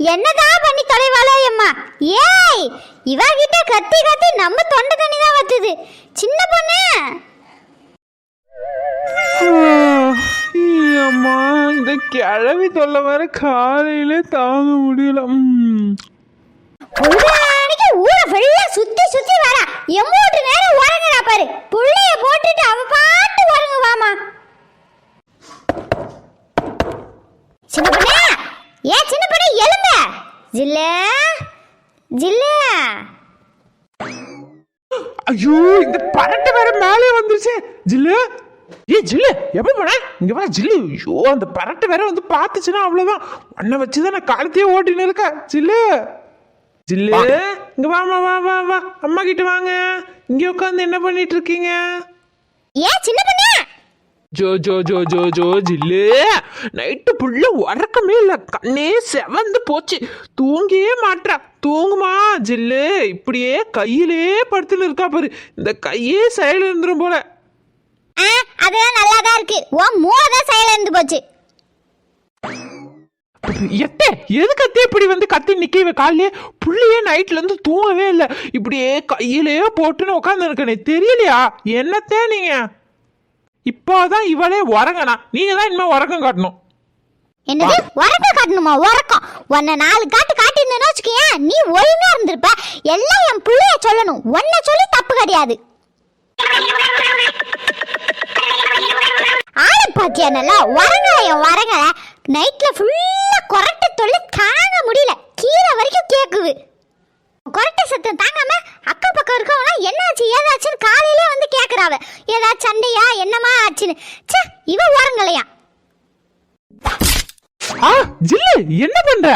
என்னதான் பண்ணி தொலைவாளோ அம்மா? ஏய் இவகிட்ட கத்தி கத்தி நம்ம தொண்டை தண்ணி தான் வத்துது. சின்ன பொண்ணு. அம்மா இந்த கிழவி தொல்லை வர காலையில தாங்க முடியல. பொழுதானிக்கு ஊரை ஃபுல்லா சுத்தி சுத்தி வர எம்மூட்டு நேரம் உறங்குறா பாரு. புள்ளைய போட்டுட்டு அவ பாட்டு உறங்குவாமா சின்ன பொண்ணு. ஏன் சின்ன பொண்ணு எழும்ப ஜில்ல. ஜில்ல. ஐயோ இந்த பரட்டை வேற மேலே வந்துருச்சு. ஜில்லு. ஏ ஜில்லு எப்ப போன? இங்க வா ஜில்லு. ஐயோ அந்த பரட்டை வேற வந்து பார்த்துச்சுன்னா அவ்வளவுதான். உன்னை வச்சுதான் நான் காலத்தையே ஓட்டின்னு இருக்கேன். ஜில்லு. ஜில்லு. இங்க வாமா வா வா வா அம்மா கிட்ட வாங்க. இங்க உட்காந்து என்ன பண்ணிட்டு இருக்கீங்க? ஏன் சின்ன பொண்ணு. ஜோ ஜோ ஜோ ஜோ ஜோ ஜில்லு. நைட்டு புள்ள உறக்கமே இல்லை. கண்ணே செவந்து போச்சு. தூங்கியே மாட்றா. தூங்குமா ஜில்லு? இப்படியே கையிலே படுத்துன்னு இருக்கா பாரு. இந்த கையே செயல் இருந்துரும் போல. ஆ அதெல்லாம் நல்லா தான் இருக்கு. உன் மூளை தான் செயல இருந்து போச்சு. எத்தே எதுக்கு அத்தே இப்படி வந்து கத்தி நிக்கவே காலையே புள்ளையே நைட்ல இருந்து தூங்கவே இல்லை. இப்படியே கையிலே போட்டுன்னு உட்காந்து இருக்கனே தெரியலையா? என்னத்தே நீங்க? இப்போதான் இவளே உறங்கனா. நீங்க தான் இனிமே உறக்கம் காட்டணும். என்னது? உறக்கம் காட்டணுமா? உறக்கம். உன்னை நாலு காட்டு காட்டியிருந்தேன்னு வச்சுக்கேன் நீ ஒழுங்கா இருந்திருப்ப. எல்லாம் என் பிள்ளைய சொல்லணும். உன்னை சொல்லி தப்பு கிடையாது. ஆளு பாத்தியா நல்லா? என் உறங்கல நைட்ல ஃபுல்லா கொரட்டை தொல்லை தாங்க முடியல. கீழே வரைக்கும் கேக்குது. கொரட்டை சத்தம் தாங்காம அக்கா பக்கம் இருக்கவங்க என்னாச்சு ஏதாச்சுன்னு காலையிலே வந்து கேக்குறாவ. ஏதாச்சும் சண்டையா என்னமா ஆச்சுன்னு. ச்சே இவ ஓரங்களையா ஆ ஜில்லு என்ன பண்ற?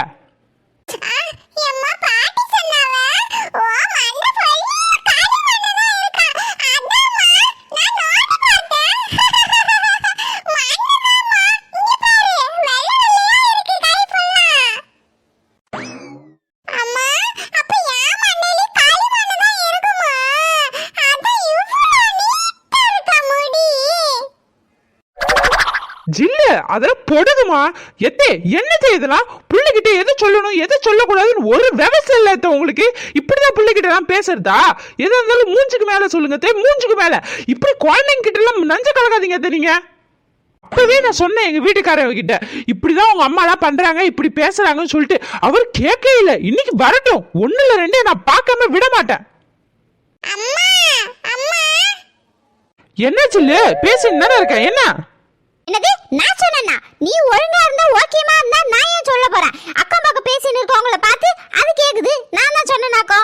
பொடுதுமா எத்தே என்னத்தே இதெல்லாம்? பிள்ளைகிட்ட எதை சொல்லணும் எதை சொல்லக்கூடாதுன்னு ஒரு விவசாயம் இல்ல உங்களுக்கு. இப்படிதான் பிள்ளைகிட்ட எல்லாம் பேசுறதா? எதா இருந்தாலும் மூஞ்சுக்கு மேல சொல்லுங்க தே மூஞ்சுக்கு மேல. இப்படி குழந்தைங்க கிட்ட எல்லாம் நஞ்ச கலக்காதீங்க அத்தை நீங்க. அப்பவே நான் சொன்னேன் எங்க வீட்டுக்காரங்க கிட்ட இப்படிதான் உங்க அம்மா எல்லாம் பண்றாங்க இப்படி பேசுறாங்கன்னு சொல்லிட்டு அவர் கேட்கவே இல்லை. இன்னைக்கு வரட்டும். ஒண்ணு இல்ல ரெண்டே நான் பார்க்காம விட மாட்டேன். அம்மா அம்மா. என்ன சில்லு? பேசின்னு தானே இருக்கேன். என்ன? என்னது? நான் சொன்னேன்னா? நீ ஒழுங்கா இருந்தா ஓகேமா இருந்தா நான் ஏன் சொல்ல போறேன்? அக்கம் பக்கம் பேசின்னு இருக்கவங்கள பார்த்து அது கேக்குது. நான் தான் சொன்னேனாக்கோ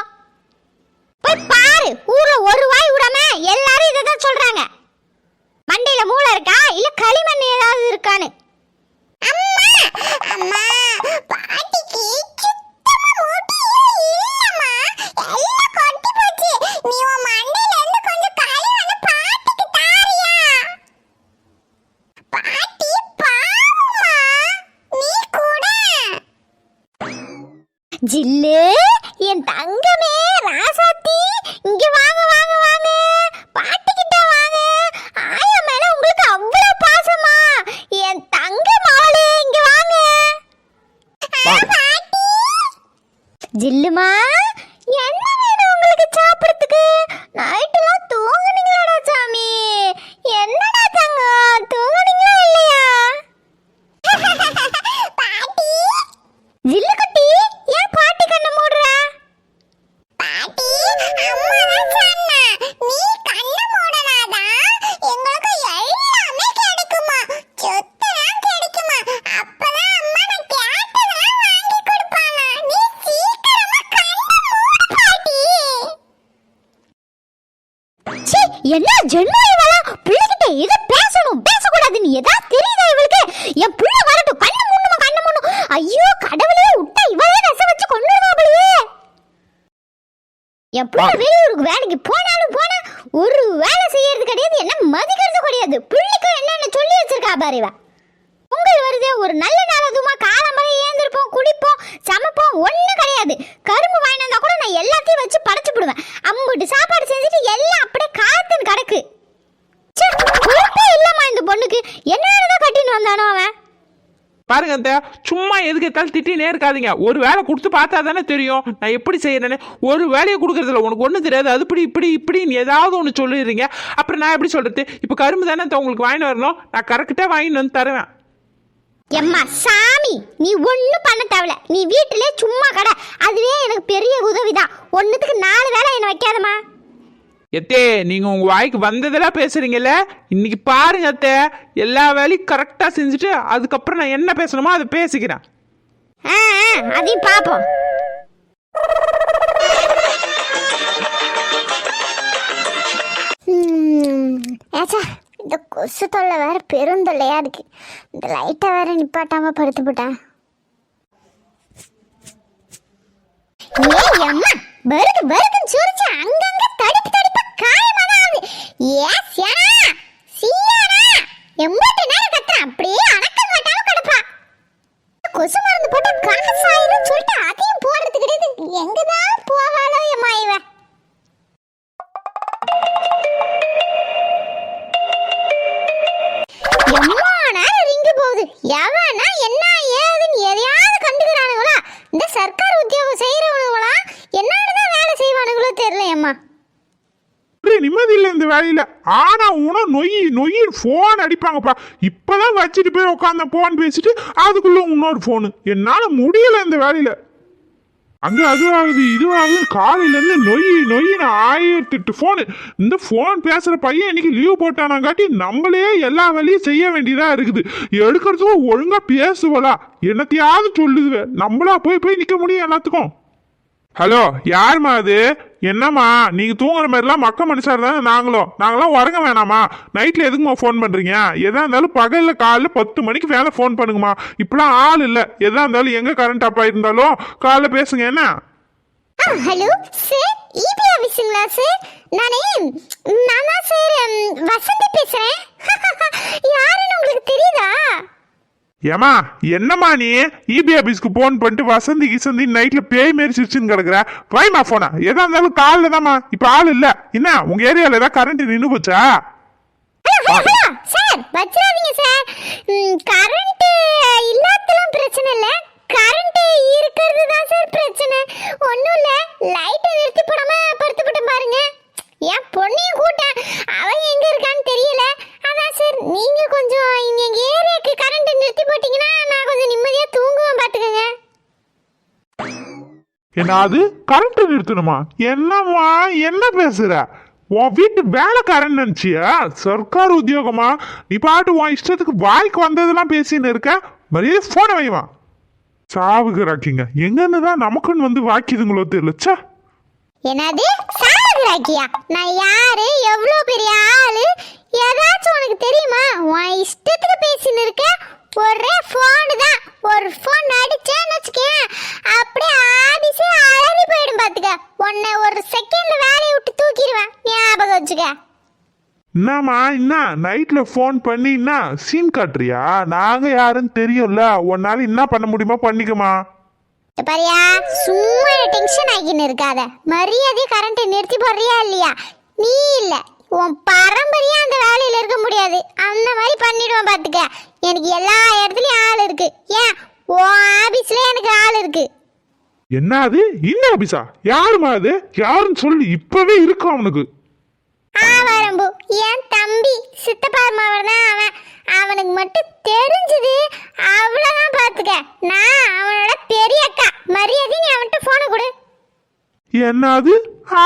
போய் பாரு. ஊர்ல ஒரு வாய் விடாம எல்லாரும் இதை தான் சொல்றாங்க. மண்டையில மூளை இருக்கா? இல்ல களிமண் ஏதாவது இருக்கான்னு? அம்மா! அம்மா! பாட்டிக்கு சுத்தமா மூட்டியே இல்லம்மா. எல்லாம் கொட்டி போச்சு. நீ உன் மண்டையில இருந்து கொஞ்சம் களிமண் பாட்டிக்கு தாரியா பாட்டி பாவமா நீ கூட ஜில்லு என் தங்கமே ராசா இங்க வாங்க வாங்க வாங்க பாட்டி கிட்ட வாங்க ஆயா மேல உங்களுக்கு அவ்வளவு பாசமா என் தங்க மகளே இங்க வாங்க பாட்டி ஜில்லுமா என்ன வேணும் உங்களுக்கு சாப்பிடுறதுக்கு நைட்டெல்லாம் தூங்குனீங்களாடா சாமி என்னடா தங்கம் தூங்குனீங்களா இல்லையா பாட்டி ஜில்லு குட்டி ஏன் பாட்டி கண்ணை மூடுற பாட்டி அம்மா தான் சொன்னா நீ கண்ணை மூடனாதான் எங்களுக்கு எல்லாமே கிடைக்குமா சொத்துலாம் கிடைக்குமா அப்பதான் அம்மா நான் கேட்டதெல்லாம் வாங்கி கொடுப்பானா நீ சீக்கிரமா கண்ணை மூடு பாட்டி ச்சீ ஜென்மம் இவளா பிள்ளைகிட்ட எது பேசணும்? பேசக்கூடாதுன்னு ஏதாவது தெரியுதா இவளுக்கு? என் புள்ள வரட்டும். கண்ணு மூணுமா கண்ணு மூணு ஐயோ கடவுளே விட்டா இவளே நெச வச்சு கொண்டுடுவா அவளையே என் புள்ள வெளியூருக்கு வேலைக்கு போனாலும் போனா ஒரு வேலை செய்யறது கிடையாது. என்ன மதிக்கிறது கிடையாது. பிள்ளைக்கும் என்னென்ன சொல்லி வச்சிருக்கா பாரு இவ பொங்கல் வருதே ஒரு நல்ல நாள் அதுமா காலம்பரை ஏந்திருப்போம் குடிப்போம் சமைப்போம் ஒண்ணும் கிடையாது கரும்பு வாங்கிட்டு வந்தா கூட நான் எல்லாத்தையும் வச்சு படைச்சு விடுவேன் அம்புட்டு சாப்பாடு செஞ்சுட்டு எல்லாம் அப்படியே காத்துன்னு கிடக்கு ச்சே, பொறுப்பே இல்லம்மா இந்த பொண்ணுக்கு என்னதான் கட்டின்னு வந்தானோ அவன் பாருங்க அத்தை சும்மா எதுக்கு எத்தாலும் திட்டினே இருக்காதீங்க. ஒரு வேலை கொடுத்து பார்த்தா தானே தெரியும். நான் எப்படி செய்யறேன்னு. ஒரு வேலையை கொடுக்கறதில்ல உனக்கு ஒன்றும் தெரியாது. அது இப்படி இப்படி இப்படின்னு ஏதாவது ஒன்று சொல்லிடுறீங்க. அப்புறம் நான் எப்படி சொல்றது? இப்போ கரும்பு தானே உங்களுக்கு வாங்கிட்டு வரணும். நான் கரெக்டாக வாங்கிட்டு வந்து தருவேன். எம்மா சாமி நீ ஒன்றும் பண்ண தேவையில்ல. நீ வீட்டிலே சும்மா கடை. அதுவே எனக்கு பெரிய உதவி தான் ஒன்றுத்துக்கு நாலு வேலை என்னை வைக்காதம்மா. எத்தே நீங்க உங்க வாய்க்கு வந்ததெல்லாம் பேசுறீங்கல்ல? இன்னைக்கு பாருங்க அத்தை எல்லா வேலையும் கரெக்டா செஞ்சுட்டு அதுக்கப்புறம் நான் என்ன பேசணுமோ அதை பேசிக்கிறேன். ஆ ஆ, அதையும் பார்ப்போம் ஏச்சா இந்த கொசு தொல்லை வேற பெருந்தொல்லையா இருக்கு. இந்த லைட்டை வேற நிப்பாட்டாம படுத்து போட்டேன் ஏய் அம்மா பருக்கு அங்கங்க தடிப்பு தடிப்பா காயமா தான் ஆகுது எம்பட்டு நேரம் கத்துறான் அப்படியே அடக்க மாட்டாம கிடப்பா கொசு மருந்து போட்டா காசு ஆயிரும் சொல்லிட்டு அதையும் போடுறது கிடையாது எங்கதான் போவாளோ எம்மா இவ எம்மா நேரம் ரிங்கு போகுது எவனா என்ன ஏதுன்னு எதையாவது கண்டுக்கிறானுங்களா இந்த சர்க்கார் உத்தியோகம் செய்யறவனுங்களா என்னன்னு வேலை செய்வானுங்களோ தெரியல எம்மா ஒரே நிம்மதி இல்லை இந்த வேலையில. ஆனால் உனக்கு நொய் நொய் ஃபோன் அடிப்பாங்கப்பா இப்போதான் வச்சுட்டு போய் உட்காந்த ஃபோன் பேசிட்டு அதுக்குள்ளே இன்னொரு ஃபோனு என்னால் முடியல இந்த வேலையில். அங்கே அது ஆகுது இது ஆகுது. நொய் நொய்னு ஆயிரத்தி எட்டு ஃபோனு இந்த ஃபோன் பேசுகிற பையன் இன்னைக்கு லீவ் போட்டானாங்காட்டி நம்மளே எல்லா வேலையும் செய்ய வேண்டியதாக இருக்குது. எடுக்கிறதுக்கும் ஒழுங்காக பேசுவலா. என்னத்தையாவது சொல்லுதுவே. நம்மளா போய் போய் நிற்க முடியும் எல்லாத்துக்கும். ஹலோ யாருமா அது? என்னம்மா நீங்கள் தூங்குற மாதிரிலாம் மக்க மனுஷார் தானே நாங்களும். நாங்களாம் உறங்க வேணாமா? நைட்டில் எதுக்குமா ஃபோன் பண்ணுறீங்க எதாக இருந்தாலும் பகலில் காலைல பத்து மணிக்கு வேலை ஃபோன் பண்ணுங்கம்மா. இப்பெல்லாம் ஆள் இல்லை. எதாக இருந்தாலும் எங்கே கரண்ட் அப்பா இருந்தாலும் காலைல பேசுங்க என்ன? ஹலோ சார் இபி ஆஃபீஸுங்களா சார் நானே நான் தான் சார் வசந்தி பேசுகிறேன் யாருன்னு உங்களுக்கு தெரியுதா? ஏமா என்னம்மா நீ? இபி ஆஃபீஸ்க்கு ஃபோன் பண்ணிட்டு வசந்தி கிசந்தி நைட்டில் பேய் மாரி சிரிச்சுன்னு கிடக்குற. வைமா ஃபோனா எதா இருந்தாலும் காலில் தாம்மா. இப்போ ஆள் இல்லை. என்ன உங்கள் ஏரியாவில் ஏதாவது கரண்ட் நின்று போச்சா? சார் வச்சிடாதீங்க சார். கரண்ட் இல்லாதலாம் பிரச்சனை இல்லை. கரண்ட் இருக்கிறது தான் சார் பிரச்சனை. ஒன்றும் இல்லை. லைட்டை நிறுத்தி போடாம படுத்து போட்டு பாருங்க. என் பொண்ணையும் கூட்டேன் அவன் எங்கே இருக்கான்னு தெரியல. அதான் சார் நீங்கள் கொஞ்சம் எங்க ஏரியாவுக்கு கரண்ட் நிறுத்தி போட்டீங்கன்னா நான் கொஞ்சம் நிம்மதியா தூங்குவேன் பாத்துக்கோங்க. என்னது கரண்ட் நிறுத்தணுமா? என்னம்மா என்ன பேசுற? உன் வீட்டு வேலைக்காரன் நினைச்சியா? சர்க்கார் உத்தியோகமா? நீ பாட்டு உன் இஷ்டத்துக்கு வாய்க்கு வந்ததெல்லாம் பேசின்னு இருக்க? மரியாதை போனை வைமா சாவுகிறாக்கிங்க எங்கன்னு தான் நமக்குன்னு வந்து வாக்கிதுங்களோ தெரியல. ச்சே. என்னது? ராக்கியா நான் யாரு? எவ்வளோ பெரிய ஆளு? ஏதாச்சும் உனக்கு தெரியுமா? உன் இஷ்டத்துக்கு பேசின்னு இருக்க? ஒரே ஃபோனு தான். ஒரு ஃபோன் அடிச்சேன்னு வச்சுக்கேன் அப்படியே ஆபீஸே அழகி போயிடும் பார்த்துக்க உன்னை ஒரு செகண்ட்ல வேலையை விட்டு தூக்கிடுவேன். ஞாபகம் வச்சுக்க. என்னம்மா என்ன? நைட்ல ஃபோன் பண்ணி என்ன? சீன் காட்டுறியா? நாங்க யாருன்னு தெரியும்ல. உன்னால என்ன பண்ண முடியுமோ பண்ணிக்கமா பாரியா சும்மா டென்ஷன் ஆகின்னு இருக்காத. மரியாதை கரண்ட் நிறுத்தி போடுறியா இல்லையா? நீ இல்ல. உன் பரம்பரையா அந்த வேலையில இருக்க முடியாது. அந்த மாதிரி பண்ணிடுவேன் பாத்துக்க. எனக்கு எல்லா இடத்துலயும் ஆள் இருக்கு. ஏன்? உன் ஆபீஸ்ல எனக்கு ஆள் இருக்கு. என்ன அது? என்ன அபிசா யாருமா அது? யாருன்னு சொல்லி. இப்பவே இருக்கும் அவனுக்கு. ஆவாரம்பு என் தம்பி சித்தப்பா மாவர் தான் அவன். அவனுக்கு மட்டும் தெரிஞ்சது. அவ்வளவுதான் பாத்துக்க. நான் அவனோட பெரிய அக்கா மரியாதை நீ அவன்கிட்ட போனை கொடு என்னது?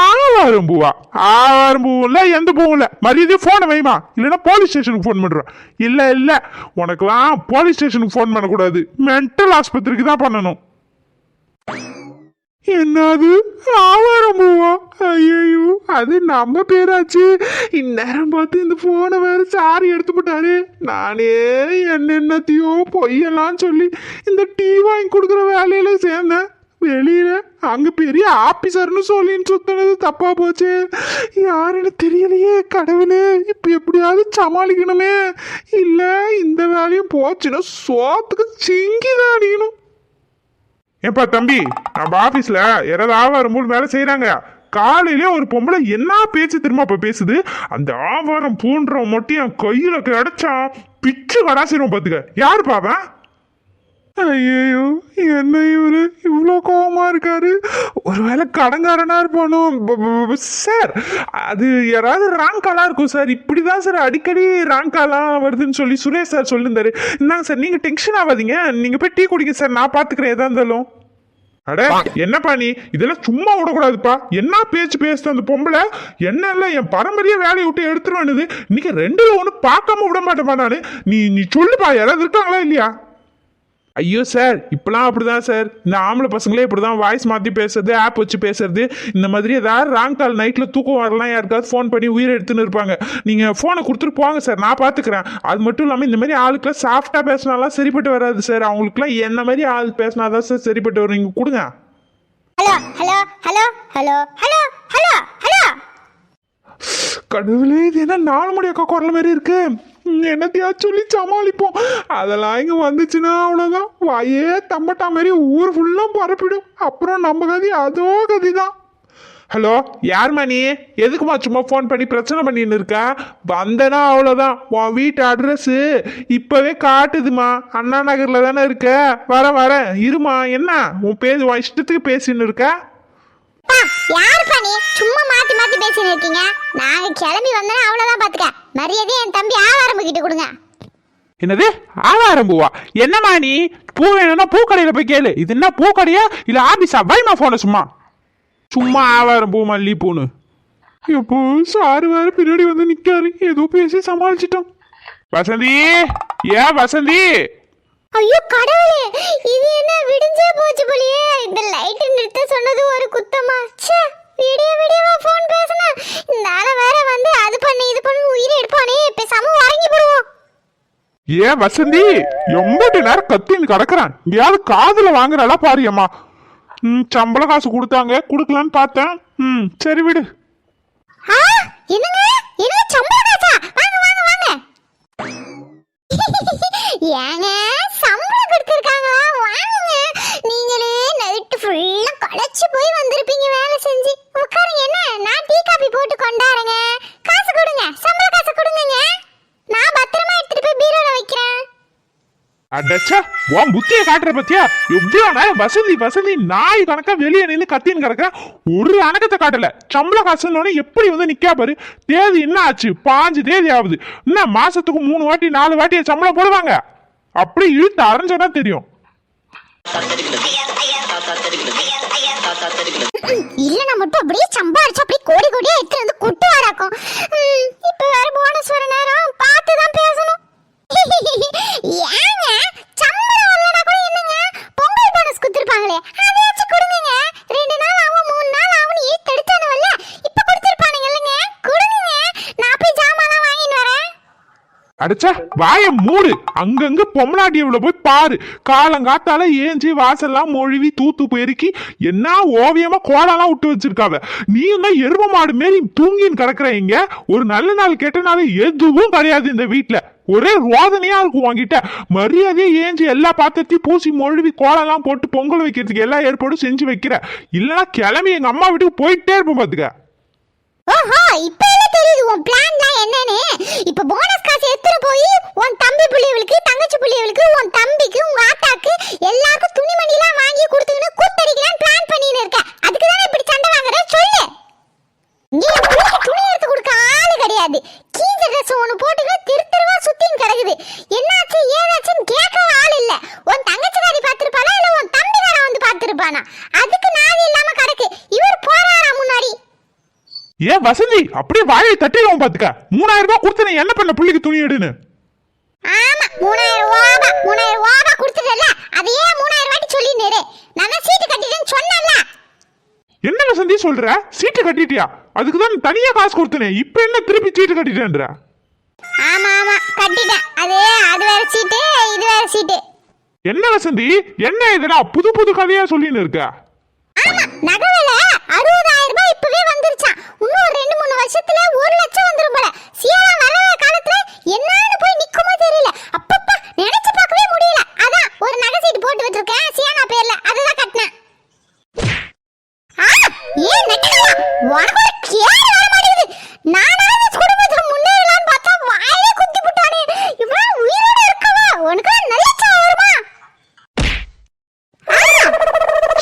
ஆவாரம் பூவா ஆவாரம் பூவும் எந்த பூவும் இல்லை. மரியாதை ஃபோனை வைமா. இல்லைன்னா போலீஸ் ஸ்டேஷனுக்கு ஃபோன் பண்ணுறோம் இல்லை இல்லை. உனக்குலாம் போலீஸ் ஸ்டேஷனுக்கு ஃபோன் பண்ணக்கூடாது. மென்டல் ஆஸ்பத்திரிக்கு தான் பண்ணணும். என்னது? ஆவாரம் பூவா ஐயோ அது நம்ம பேராச்சு. இந்நேரம் பார்த்து இந்த ஃபோனை வேற சாரி எடுத்து போட்டாரு. நானே என்னென்னத்தையோ பொய்யெல்லாம் சொல்லி இந்த டீ வாங்கி கொடுக்குற வேலையில சேர்ந்தேன். வெளியில அங்க பெரிய ஆபீசர்னு சொல்லின்னு சுத்தினது தப்பா போச்சு. யாருன்னு தெரியலையே கடவுளே. இப்ப எப்படியாவது சமாளிக்கணுமே. இல்ல இந்த வேலையும் போச்சுன்னா சோத்துக்கு சிங்கிதான் அடிக்கணும். ஏப்பா தம்பி நம்ம ஆபீஸ்ல யாராவது ஆவாரம் வேலை செய்யறாங்க காலையிலே ஒரு பொம்பளை என்ன பேச்சு திரும்ப அப்போ பேசுது? அந்த ஆவாரம் பூன்ற மட்டும் என் கையில கிடைச்சா பிச்சு கடாசிரும் பாத்துக்க. யாரு பாவன் ஐயோ என்ன இவரு இவ்வளோ கோவமா இருக்காரு? ஒருவேளை கடங்காரனா இருப்பானோ? சார் அது யாராவது ராங் காலா இருக்கும் சார். இப்படிதான் சார் அடிக்கடி ராங் காலா வருதுன்னு சொல்லி சுரேஷ் சார் சொல்லியிருந்தாரு. இந்தாங்க சார் நீங்க டென்ஷன் ஆகாதீங்க. நீங்க போய் டீ குடிங்க சார். நான் பாத்துக்கிறேன் எதா இருந்தாலும். அட என்னப்பா நீ? இதெல்லாம் சும்மா விடக்கூடாதுப்பா. என்ன பேச்சு பேசுது அந்த பொம்பளை? என்ன இல்லை என் பாரம்பரிய வேலையை விட்டு எடுத்துருவானுது. இன்னைக்கு ரெண்டுல ஒன்று பார்க்காம விட மாட்டேப்பா நான். நீ நீ சொல்லுப்பா யாராவது இருக்காங்களா இல்லையா? ஐயோ சார் இப்பெல்லாம் அப்படிதான் சார். இந்த ஆம்பளை பசங்களே இப்படிதான் வாய்ஸ் மாற்றி பேசுறது ஆப் வச்சு பேசுறது. இந்த மாதிரி ஏதாவது ராங் கால் நைட்டில் தூக்கம் வரலாம் யாருக்காவது ஃபோன் பண்ணி உயிரை எடுத்துன்னு இருப்பாங்க. நீங்கள் ஃபோனை கொடுத்துட்டு போங்க சார். நான் பார்த்துக்கிறேன் அது மட்டும் இல்லாமல் இந்த மாதிரி ஆளுக்கெல்லாம் சாஃப்டாக பேசினாலாம் சரிப்பட்டு வராது சார். அவங்களுக்குலாம் என்ன மாதிரி ஆள் பேசினாதான் சார் சரிப்பட்டு வரும்? நீங்கள் கொடுங்க. Hello hello hello hello hello hello hello. கடவுளே இது என்ன நாலு மணி அக்கா குரல் மாதிரி இருக்கு? ம், என்னத்தையா சொல்லி சமாளிப்போம்? அதெல்லாம் இங்கே வந்துச்சுன்னா அவ்வளோதான் வாயே தம்பட்டா மாதிரி ஊர் ஃபுல்லாக பரப்பிடும். அப்புறம் நம்ம கதி அதோ கதி தான் ஹலோ யார்மா நீ எதுக்குமா சும்மா ஃபோன் பண்ணி பிரச்சனை பண்ணின்னு இருக்க? வந்தனா அவ்வளோதான் உன் வீட்டு அட்ரஸ்ஸு இப்போவே காட்டுதுமா. அண்ணா நகரில் தானே இருக்க? வரேன் வரேன் இருமா என்ன? உன் பேசு உன் இஷ்டத்துக்கு பேசின்னு இருக்கேன் யாருப்பா நீ? சும்மா மாத்தி மாத்தி பேசிட்டு இருக்கீங்க. நாங்க கிளம்பி வந்தா அவ்வளவுதான் பாத்துக்க. மரியாதை என் தம்பி ஆவாரம் கிட்ட கொடுங்க. என்னது? ஆவாரம் பூவா? என்னம்மா நீ? பூ வேணும்னா பூக்கடையில் போய் கேளு. இது என்ன பூக்கடையா? இல்லை ஆபீஸா? வைமா ஃபோனை சும்மா. சும்மா ஆவாரம் பூ மல்லி பூன்னு எப்போ சாரு வேற பின்னாடி வந்து நிக்காரு. ஏதோ பேசி சமாளிச்சிட்டோம். வசந்தி! ஏன் வசந்தி? ஐயோ கடவுளே இது என்ன விடிஞ்சே போச்சு போலியே இந்த லைட் நிறுத்த சொன்னது ஒரு குத்தமா ச்சே விடிய விடியவா ஃபோன் பேசுனா இந்த ஆள வேற வந்து அது பண்ணு இது பண்ணு உயிரை எடுப்பானே பேசாம உறங்கி போடுவோம் ஏன் வசந்தி? எம்பட்டு நேரம் கத்தின்னு கிடக்குறான். எங்கேயாவது காதுல வாங்குறாளா பாரியம்மா. ம் சம்பள காசு கொடுத்தாங்க. கொடுக்கலான்னு பார்த்தேன். ம் சரி விடு. ஆ என்னங்க? என்ன சம்பளம் காசா? வாங்க வாங்க வாங்க. ஏங்க சம்பளம் கொடுத்துருக்காங்களா? வாங்குங்க நீங்களே நைட்டு ஃபுல்லா களைச்சு போய் வந்திருப்பீங்க வேலை செஞ்சு. உட்காருங்க என்ன? நான் டீ காபி போட்டு கொண்டாருங்க காசு கொடுங்க. சம்பள காசு கொடுங்கங்க. நான் பத்திரமா எடுத்துட்டு அடச்சா உன் புத்திய காட்டுற பத்தியா? எவ்வளோ நேரம் வசதி வசந்தி நாய் கணக்கா வெளியே நின்று கத்தின்னு கிடக்க ஒரு அணக்கத்தை காட்டல. சம்பள காசுன்னு எப்படி வந்து நிக்கா பாரு? தேதி என்ன ஆச்சு? பாஞ்சு தேதி ஆகுது. என்ன மாசத்துக்கு மூணு வாட்டி நாலு வாட்டி சம்பளம் போடுவாங்க? அப்படி இழுத்து அரைஞ்சனா தெரியும். இல்லனா மட்டும் அப்படியே சம்பாரிச்சு அப்படியே கோடி கோடியா எடுத்து வந்து குட்டு வராக்கும் ம், இப்ப வேற போனஸ் வர நேரம் பார்த்து தான் பேசணும். ஏங்க சம்பளம் வரலனா கூட என்னங்க? பொங்கல் போனஸ் அதையாச்சும் கொடுங்க ரெண்டு நாள் ஆகும் மூணு நாள் ஆகும் எடுத்தானுவல்ல? இப்ப கொடுத்துருப்பானுங்க இல்லைங்க? கொடுங்க. நான் போய் வாங்கிட்டு வரேன். அடிச்சா வாய மூடு. அங்கங்க பொம்மலாட்டியவுல போய் பாரு. காலங்காத்தால ஏஞ்சி வாசல்லாம் மொழிவி தூத்து பெருக்கி என்ன ஓவியமா கோலம்லாம் விட்டு வச்சிருக்காவ. நீ என்ன எரும மாடு மாரி தூங்கின்னு கிடக்குற இங்க ஒரு நல்ல நாள் கெட்ட நாள் எதுவும் கிடையாது இந்த வீட்டில் ஒரே ரோதனையா இருக்கும் வாங்கிட்ட மரியாதையே ஏஞ்சி எல்லா பாத்திரத்தையும் பூசி மொழுவி கோலம்லாம் போட்டு பொங்கல் வைக்கிறதுக்கு எல்லா ஏற்பாடும் செஞ்சு வைக்கிற. இல்லைன்னா கிளம்பி எங்க அம்மா வீட்டுக்கு போயிட்டே இருப்போம் பாத்துக்க. ஓஹோ இப்ப என்ன தெரியுது? உன் பிளான்லாம் என்னன்னு? இப்ப போனஸ் காசு எடுத்துட்டு போய் உன் தம்பி புள்ளிகளுக்கு தங்கச்சி புள்ளிகளுக்கு உன் தம்பிக்கு உங்க ஆத்தாக்கு எல்லாருக்கும் துணிமணிலாம் வாங்கி கொடுத்துக்கின்னு கூத்தடிக்கலாம் பிளான் பண்ணின்னு இருக்க. அதுக்கு தானே இப்படி சண்டை வாங்குற? சொல்லு. நீ துணி எடுத்து கொடுக்க ஆளு கிடையாது கீஞ்ச ட்ரெஸ் ஒன்று போட்டுக்க திரு திருவா சுத்தின்னு கிடக்குது என்னாச்சு ஏதாச்சுன்னு கேட்க ஆள் இல்ல உன் தங்கச்சிக்காரி பார்த்திருப்பாளா இல்ல உன் தம்பிக்காரன் வந்து பார்த்திருப்பானா அதுக்கு நாதி இல்லாம கிடக்கு இவர் போறாரா முன்னாடி ஏன் வசந்தி? அப்படியே வாயை தட்டிடுவோம் பாத்துக்க மூணாயிரம் ரூபாய் கொடுத்து நீ என்ன பண்ண புள்ளிக்கு துணி எடுன்னு? ஆமா மூணாயிரம் ரூபா மூணாயிரம் ரூபா கொடுத்துட்டல அதையே மூணாயிரம் வாட்டி சொல்லி நிறு நான் சீட்டு கட்டிட்டேன்னு சொன்னேன்ல. என்ன வசந்தி சொல்ற? சீட்டு கட்டிட்டியா? அதுக்கு தான் தனியா காசு கொடுத்தனே. இப்ப என்ன திருப்பி சீட்டு கட்டிட்டேன்ற? ஆமா ஆமா கட்டிட்டேன். அது அது வேற சீட்டு இது வேற சீட்டு. என்ன வசந்தி? என்ன இதுடா புது புது கதையா சொல்லின்னு இருக்க? ஆமா நகை விலை அறுபதாயிரம் ரூபாய் இப்பவே வந்துருச்சான் இன்னும் ஒரு ரெண்டு மூணு வருஷத்துல ஒரு லட்சம் வந்துரும் போல. சீனா வர காலத்துல என்ன போய் நிக்குமோ தெரியல அப்பப்பா நினைச்சு பார்க்கவே முடியல அதான் ஒரு நகை சீட்டு போட்டு வச்சிருக்கேன் சியானா பேர்ல அதுதான் கட்டினேன் ஆ ஏன் நெட்டவா உனக்கு ஒரு கேடு வர மாட்டேங்குது நானாவது குடும்பத்துல முன்னேறலாம்னு பார்த்தா வாயே குத்தி புட்டானே இவ்வளவு உயிரோட இருக்கவா உனக்கு நல்ல வருமா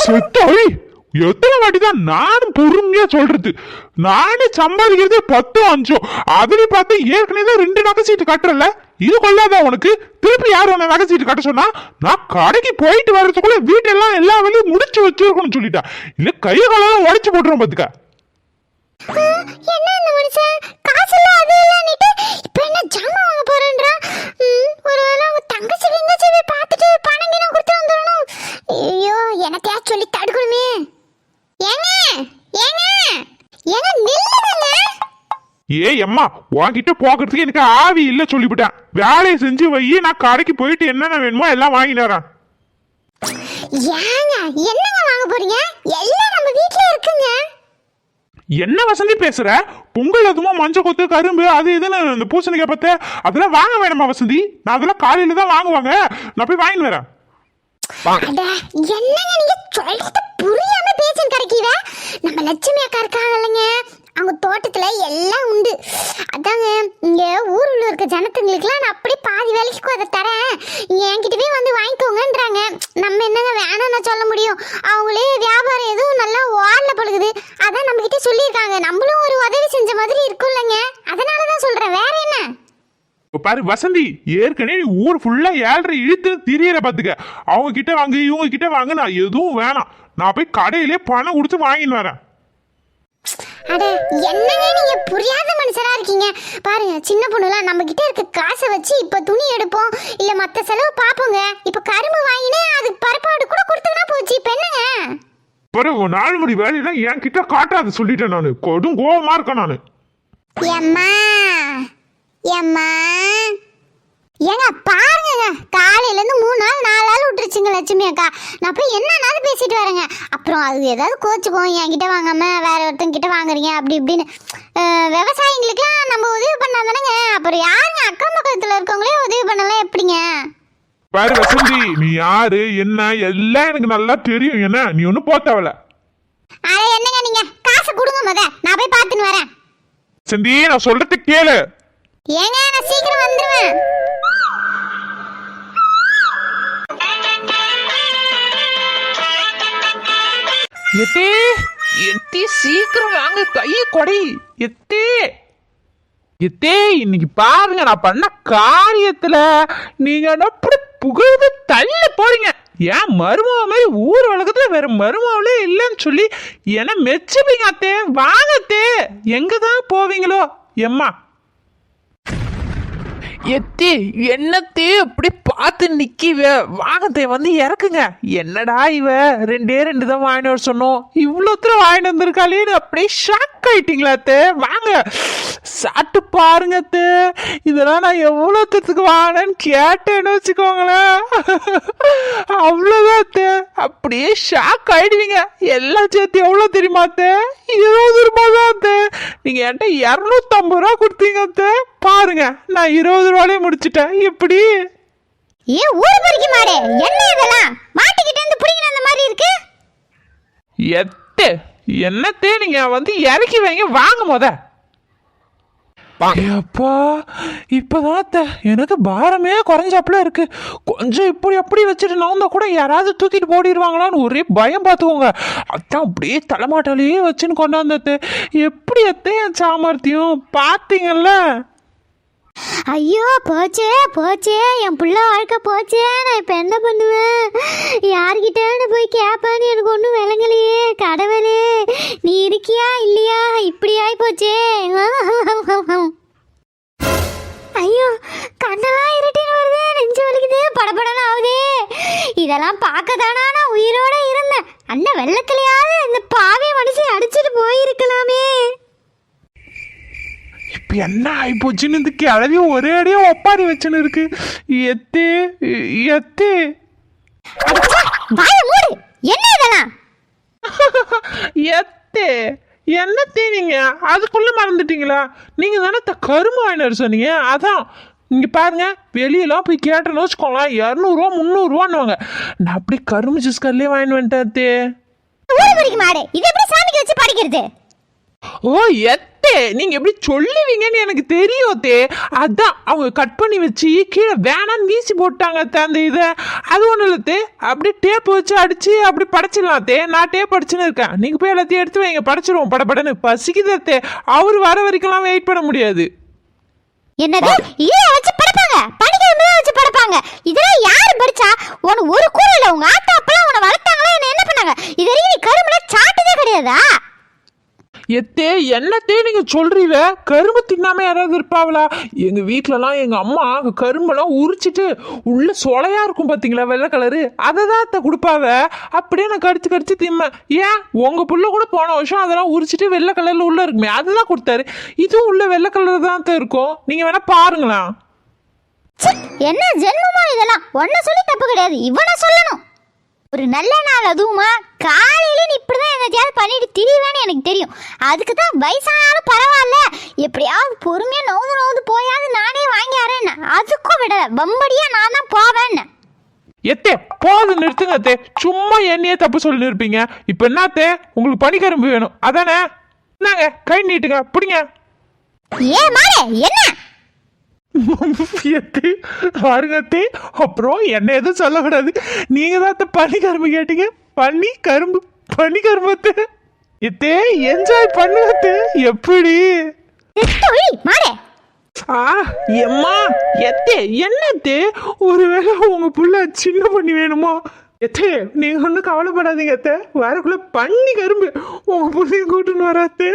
பெத்தாய் எத்தனை வாட்டி தான் நானும் பொறுமையா சொல்றது? நானே சம்பாதிக்கிறது பத்து அஞ்சோ அதுல பார்த்து ஏற்கனவே ரெண்டு நகை சீட்டு கட்டுறல இது கொள்ளாத உனக்கு. திருப்பி யார் உன்னை நகை சீட்டு கட்ட சொன்னா? நான் கடைக்கு போயிட்டு வர்றதுக்குள்ள வீட்டெல்லாம் எல்லா வேலையும் முடிச்சு வச்சிருக்கணும்னு சொல்லிட்டா. இல்ல கை காலெல்லாம் உடைச்சு போட்டுரும் பாத்துக்க. என்ன இந்த மனுஷன்? காசு இல்ல அது இல்லன்னுட்டு இப்ப என்ன ஜாமான் வாங்க போறேன்றா? ஒருவேளை அவங்க தங்கச்சி கிங்கச்சி போய் பார்த்துட்டு பணம் கிணம் கொடுத்து வந்துடணும். ஐயோ எனக்கையா சொல்லி தடுக்கணுமே. ஏங்க? ஏய் அம்மா உன்கிட்ட போகிறதுக்கு எனக்கு ஆவி இல்ல சொல்லிவிட்டேன். வேலையை செஞ்சு வை நான் கடைக்கு போயிட்டு என்னென்ன வேணுமோ எல்லாம் வாங்கிட்டு வரேன் ஏங்க என்னங்க வாங்க போறீங்க? எல்லாம் நம்ம வீட்ல இருக்குங்க. என்ன வசந்தி பேசுற? பொங்கல் அதுவும் மஞ்சள் கொத்து கரும்பு அது இதுன்னு இந்த பூசணிக்காய் பத்த? அதெல்லாம் வாங்க வேணாமா வசந்தி? நான் அதெல்லாம் காலையில தான் வாங்குவாங்க. நான் போய் வாங்கிட்டு வரேன். என்னங்க நீங்க சொல்றது புரியாம பேசும் கிடைக்கீவ நம்ம லட்சுமி அக்கா இருக்காங்க இல்லைங்க. அவங்க தோட்டத்துல எல்லாம் உண்டு. அதாங்க இங்க ஊருள்ள இருக்க ஜனத்துங்களுக்குலாம் நான் அப்படியே பாதி வேலைக்கு அதை தரேன். என்கிட்டவே வந்து வாங்கிக்கோங்கன்றாங்க. நம்ம என்னங்க வேணாம்னு சொல்ல முடியும்? அவங்களே வியாபாரம் எதுவும் நல்லா ஓடல பழுகுது அதான் நம்ம கிட்ட சொல்லியிருக்காங்க. நம்மளும் ஒரு உதவி செஞ்ச மாதிரி இருக்கும் இல்லைங்க அதனால தான் சொல்றேன். வேற என்ன? பாரு வசந்தி ஏற்கனவே நீ ஊர் ஃபுல்லா ஏழ்ரை இழுத்து திரியற பாத்துக்க. அவங்க கிட்ட வாங்கு இவங்க கிட்ட வாங்கு நான் எதுவும் வேணாம். நான் போய் கடையிலே பணம் கொடுத்து வாங்கிட்டு வரேன். அட என்னங்க நீங்க புரியாத மனுஷனா இருக்கீங்க? பாருங்க சின்ன பொண்ணுலாம் நம்ம கிட்ட இருக்க காசை வச்சு இப்ப துணி எடுப்போம். இல்ல மத்த செலவு பாப்போங்க இப்ப கரும்பு வாங்கினே அதுக்கு பரப்பாடு கூட கொடுத்தோம்னா போச்சு. இப்ப என்னங்க? பிறகு நாலு மணி வேலையெல்லாம் என் கிட்ட காட்டாது சொல்லிட்டேன் நான். கொடும் கோவமா இருக்கேன் நான். எம்மா ஏங்க பாருங்க காலையில இருந்து மூணு நாள் நாலு நாள் விட்டுருச்சுங்க லட்சுமி அக்கா. நான் போய் என்னன்னாலும் பேசிட்டு வரேங்க. அப்புறம் அது ஏதாவது கோச்சுக்கும். என்கிட்ட வாங்காம வேற ஒருத்தங்க கிட்ட வாங்குறீங்க அப்படி இப்படின்னு. விவசாயிங்களுக்குலாம் நம்ம உதவி பண்ணா தானேங்க. அப்புறம் யாருங்க அக்கம் பக்கத்துல இருக்கவங்களே உதவி பண்ணலாம் எப்படிங்க? பாரு வசந்தி நீ யாரு என்ன எல்லாம் எனக்கு நல்லா தெரியும். என்ன நீ ஒன்னும் போத்தவல அட என்னங்க நீங்க? காசு கொடுங்க முத. நான் போய் பார்த்துன்னு வரேன். வசந்தி நான் சொல்றது கேளு. ஏங்க நான் சீக்கிரம் வந்துருவேன். எத்தே எத்தே சீக்கிரம் வாங்க கையை கொடை. எத்தே எத்தே இன்னைக்கு பாருங்க நான் பண்ண காரியத்துல நீங்க அப்படி புகழ்ந்து தள்ளி போறீங்க? ஏன் மருமக மாதிரி ஊர் உலகத்துல வேற மருமகளே இல்லைன்னு சொல்லி என்ன மெச்சுப்பீங்க அத்தே? வாங்கத்தே எங்க தான் போவீங்களோ? எம்மா எத்தி என்னத்தே அப்படி பார்த்து நிற்கிவ வாங்கத்தே வந்து இறக்குங்க. என்னடா இவ? ரெண்டே ரெண்டு தான் வாங்கிட்டு வர சொன்னோம். இவ்வளோத்தரம் வாங்கிட்டு வந்திருக்காளேன்னு அப்படியே ஷாக் ஆயிட்டீங்களா அத்தே? வாங்க. சாப்பிட்டு பாருங்க அத்தே. இதெல்லாம் நான் எவ்வளோத்தத்துக்கு வாங்கினேன்னு கேட்டேன்னு வச்சுக்கோங்களேன். அவ்வளோதான் அத்தே. அப்படியே ஷாக் ஆயிடுவீங்க. எல்லாம் சேர்த்து எவ்வளோ தெரியுமா அத்தே? இருபது ரூபாய் தான் அத்தே. நீங்கள் என்கிட்ட இரநூத்தம்பது ரூபா கொடுத்தீங்க அத்தே. பாருங்க நான் இருபது ரூபாலே முடிச்சிட்டேன். எப்படி? ஏன் ஊர் பொறுக்கி மாடு? என்ன இதெல்லாம்? மாட்டிக்கிட்டு இருந்து புடிங்கின அந்த மாதிரி இருக்கு? எத்தே என்னத்தே நீங்க வந்து இறக்கி வைங்க வாங்க முத. அப்பா இப்பதான் அத்தை, எனக்கு பாரமே குறைஞ்சாப்புல இருக்கு. கொஞ்சம் இப்படி அப்படி வச்சுட்டு நவுந்தா கூட யாராவது தூக்கிட்டு போடிடுவாங்களான்னு ஒரே பயம் பார்த்துக்கோங்க. அதான் அப்படியே தலைமாட்டாலேயே வச்சுன்னு கொண்டாந்தது எப்படி எத்தே என் சாமர்த்தியம்? பார்த்தீங்கல்ல ஐயோ போச்சே போச்சே என் புள்ள வாழ்க்கை போச்சே நான் இப்போ என்ன பண்ணுவேன்? யார்கிட்டன்னு போய் கேட்பேன்னு எனக்கு ஒன்றும் விளங்கலையே கடவுளே. நீ இருக்கியா இல்லையா? இப்படி ஆகி போச்சே. ஐயோ கண்ணெல்லாம் இருட்டின்னு வருதே நெஞ்சு வலிக்குது படபடன்னு ஆகுதே. இதெல்லாம் பார்க்க தானா நான் உயிரோட இருந்தேன். அண்ணன் வெள்ளத்துலையாவது இந்த பாவி மனுஷன் அடிச்சிட்டு போயிருக்கலாமே. இப்போ என்ன ஆயிப்போச்சுன்னு இந்த கிளவி ஒரே அடியா ஒப்பாரி வச்சுன்னு இருக்கு. எத்தே எத்தே. என்ன இதெல்லாம்? எத்தே என்னத்தே நீங்க? அதுக்குள்ள மறந்துட்டீங்களா? நீங்க தானே த கரும்பு வாங்கினார் சொன்னீங்க. அதான் இங்க பாருங்க வெளியெல்லாம் போய் கேட்டேன்னு வச்சுக்கோங்களேன். இரநூறுவா முந்நூறுவான்னுவாங்க. நான் அப்படி கரும்பு ஜூஸ் கல்லே வாங்கிட்டு வந்துட்டேன் மாடு இது எப்படி சாமிக்கு வச்சு படிக்கிறது? ஓ எத்தே. எத்தே நீங்க எப்படி சொல்லுவீங்கன்னு எனக்கு தெரியும் தே. அதான் அவங்க கட் பண்ணி வச்சு கீழே வேணான்னு வீசி போட்டாங்க அத்தை அந்த இதை. அது ஒன்றும் இல்லை தே. அப்படியே டேப் வச்சு அடிச்சு அப்படி படைச்சிடலாம் தே. நான் டேப் அடிச்சுன்னு இருக்கேன். நீங்க போய் எல்லாத்தையும் எடுத்து வைங்க படைச்சிருவோம் படபடன்னு பசிக்குது அத்தே அவர் வர வரைக்கும்லாம் வெயிட் பண்ண முடியாது. என்னது? இதை வச்சு படைப்பாங்க? படிக்கிற வச்சு படைப்பாங்க? இதெல்லாம் யார் படிச்சா? உனக்கு ஒரு கூட இல்ல உங்க ஆத்தா அப்பெல்லாம் உன்னை வளர்த்தாங்களா? என்ன என்ன பண்ணாங்க? இது வரைக்கும் நீ கரும்புல சாப்பிட்டதே கிடையாதா? எத்தே என்னத்தே நீங்கள் சொல்றீங்க? கரும்பு தின்னாமல் யாராவது இருப்பாங்களா எங்கள் வீட்டிலலாம் எங்கள் அம்மா கரும்பெல்லாம் உரிச்சிட்டு உள்ள சொலையாக இருக்கும் பார்த்தீங்களா வெள்ளை கலரு? அதை தான் அத்தை கொடுப்பாவ. அப்படியே நான் கடிச்சு கடிச்சு திம்மேன் ஏன்? உங்கள் புள்ள கூட போன வருஷம் அதெல்லாம் உரிச்சிட்டு வெள்ளை கலரில் உள்ளே இருக்குமே அதெல்லாம் கொடுத்தாரு. இதுவும் உள்ள வெள்ளை கலர் தான் இருக்கும். நீங்கள் வேணால் பாருங்களேன். என்ன ஜென்மமா இதெல்லாம்? ஒன்ன சொல்லி தப்பு கிடையாது. இவனை சொல்லணும். ஒரு நல்ல நாள் அதுவுமா? காலையில நீ இப்படிதான் என்னத்தையாவது பண்ணிட்டு திரிவேன்னு எனக்கு தெரியும். அதுக்கு தான் வயசானாலும் பரவாயில்ல. எப்படியாவது பொறுமையா நோந்து நோந்து போயாவது நானே வாங்கி வரேன்னு அதுக்கும் விடல. வம்படியா நான் தான் போவேன்னு. எத்தே போதும் நிறுத்துங்க அத்தே. சும்மா என்னையே தப்பு சொல்லி இருப்பீங்க. இப்போ என்னத்தே உங்களுக்கு பனிக்கரும்பு வேணும். அதானே? என்னங்க கை நீட்டுங்க. பிடிங்க. ஏ மாறே என்ன? எத்தே பாருங்க அத்தே அப்புறம் என்ன எதுவும் சொல்லக்கூடாது. நீங்க தான் பனி கரும்பு கேட்டீங்க. பனி கரும்பு பனி கரும்பு அத்தே எத்தே என்ஜாய் பண்ணுங்க அத்தே எப்படி ஆ எம்மா எத்தே என்னத்தே? ஒருவேளை உங்க புள்ள சின்ன பண்ணி வேணுமா? எத்தே நீங்க ஒன்றும் கவலைப்படாதீங்க அத்தை வரக்குள்ள பண்ணி கரும்பு உங்க புள்ளைய கூட்டுன்னு வராத்தே.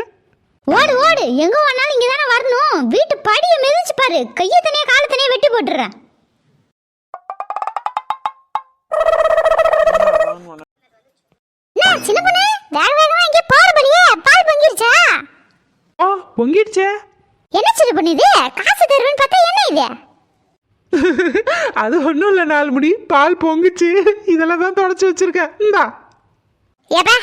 ஓடு ஓடு. எங்க வேணாலும் இங்க தானே வரணும். வீட்டு படியை மிதிச்சு பாரு. கையை தனியா காலை தனியா வெட்டி போட்டுறேன். சின்ன பொண்ணு? வேக வேகமா இங்கே போற படியே பால் பொங்கிருச்சா? ஆ பொங்கிடுச்சே. என்ன சின்ன பொண்ணு இது? காசு தருவேன்னு பார்த்தா என்ன இது? அது ஒன்றும் இல்லை நாலு முடி பால் பொங்குச்சு. இதெல்லாம் தான் தொடச்சி வச்சிருக்கேன். இந்தா. ஏப்பா.